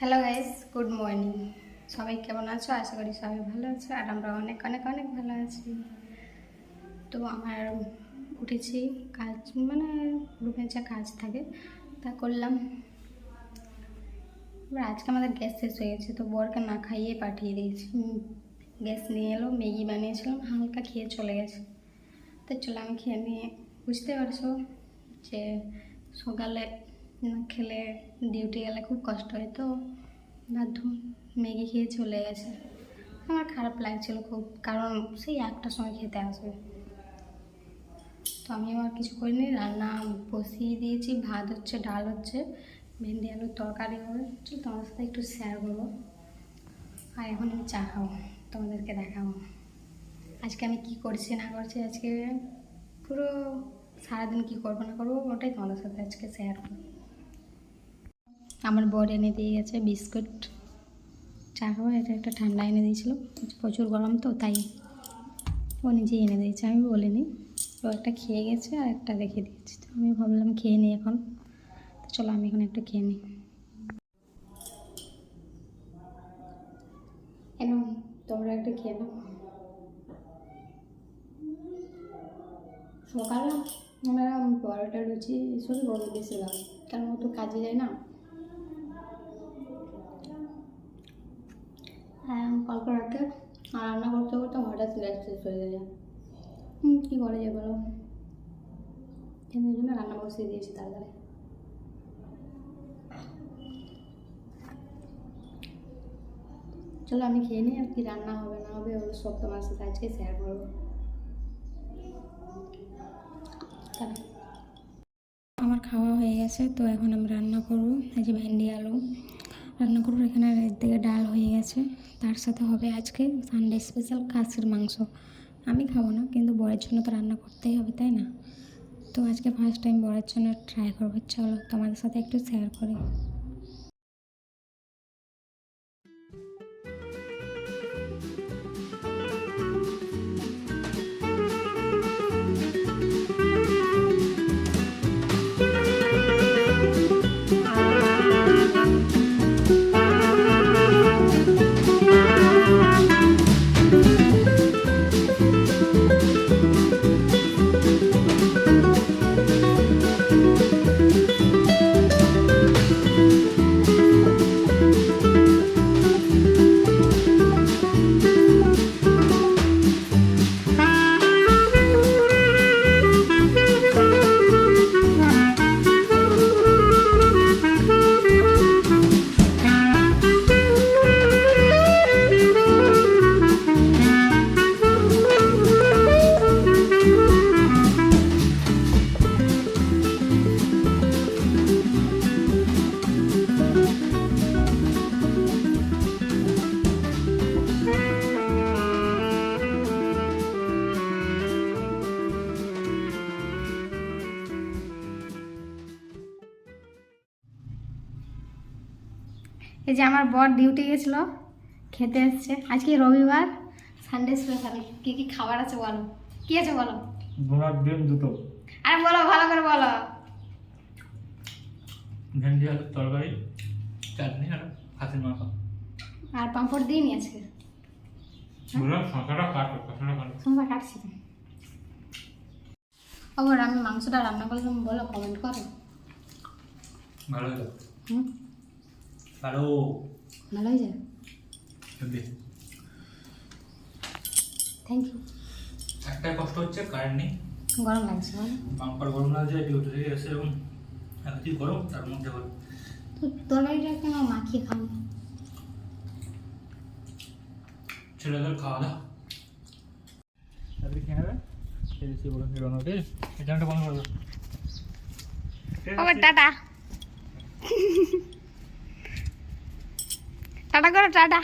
Hello guys good morning সবাই কেমন আছো? আশা করি সবাই ভালো আছো, আর আমরা অনেক অনেক অনেক ভালো আছি। তো আমার উঠেছি কাজ মানে রুমে যা কাজ থাকে, তা করলাম। এবার আজকে আমাদের গ্যাস শেষ হয়ে গেছে, তো বরকে না খাইয়ে পাঠিয়ে দিয়েছি। গ্যাস নিয়ে এলো, ম্যাগি বানিয়েছিলাম হালকা খেয়ে চলে গেছে। তো চলো আমি খেয়ে নিয়ে, বুঝতে পারছ যে সকালে খেলে ডিউটি গেলে খুব কষ্ট হয় তো, বাধ্য। ম্যাগি খেয়ে চলে গেছে। আমার খারাপ লাগছিল খুব, কারণ সেই একটার সময় খেতে আসবে। তো আমি আর কিছু করিনি, রান্না বসিয়ে দিয়েছি, ভাত হচ্ছে, ডাল হচ্ছে, ভেন্ডি আলুর তরকারি হবে। তোমার সাথে একটু শেয়ার করব। আর এখন আমি চা খাব, তোমাদেরকে দেখাবো। আজকে আমি কি করছি, না করছি, আজকে পুরো সারাদিন কি করব, না করব, ওটাই তোমাদের সাথে আজকে শেয়ার করব। আমার বর এনে দিয়ে গেছে বিস্কুট। চা খাব, এটা একটা ঠান্ডা এনে দিয়েছিল। প্রচুর গরম তো, তাই ও নিজেই এনে দিয়েছে, আমি বলিনি। ও একটা খেয়ে গেছে আর একটা রেখে দিয়েছে, তো আমি ভাবলাম খেয়ে নিই এখন। তো চলো আমি এখন একটু খেয়ে নিই। তোমরা একটু খেয়ে নাও। সকালে আমরা পরোটা, লুচি এসবই বলে দিয়েছিলাম কারণ ও তো কাজে যায় না। হ্যাঁ কল করাতে। আর রান্না করতে করতে হঠাৎ গ্যাস শেষ হয়ে যায় কী করে যায় বলো? সেই জন্য রান্না বসিয়ে দিয়েছি তাড়াতাড়ি চলো, আমি খেয়ে নিই, আর কি রান্না হবে, না হবে, ওগুলো সব তোমার সাথে আজকে শেয়ার করব। আমার খাওয়া হয়ে গেছে, তো এখন আমি রান্না করব। এই ভেন্ডি আলু। রান্না করব এখানে একদিকে ডাল হয়ে গেছে। তার সাথে হবে আজকে সানডে স্পেশাল খাসির মাংস। আমি খাব না, কিন্তু বরের জন্য তো রান্না করতেই হবে, তাই না? তো আজকে ফার্স্ট টাইম বরের জন্য ট্রাই করব। চলো তোমাদের সাথে একটু শেয়ার করি। এই যে আমার বর ডিউটি গেছিল খেতে এসছে। আজকে রবিবার সানডে স্পেশাল কী কী খাবার আছে বলো? কী আছে বলো? ঘোড়ার ডিম দুটো। আরে বলো ভালো করে বলো। ভেন্ডি আলুর তরকারি চাটনি আর খাসির মাংস। আর পাঁপড় দিইনি আজকে? বললাম শশাটা কাটো শশাটা কাটো। সোমবার কাটছি। আবার আমি মাংসটা রান্না করলাম বলো কমেন্ট করো। ভালো হলো। হুম? ভালো ভালো হয়েছে হেব্বি। থ্যাংক ইউ একটাই কষ্ট হচ্ছে কারেন্ট নেই গরম লাগছে বলো বাম্পার গরম লাগছে ডিউটি থেকে এসে এবং এতই গরম তার মধ্যে আবার তো তরকারিটা কেন মাখিয়ে খাও ছেলেদের খাওয়া দাওয়া তাদের খেয়ে নেবে এই দিচ্ছি বলে হিরোনোকে এই চ্যানেলটা বন্ধ করবে আবার টাটা টাটা করো টাটা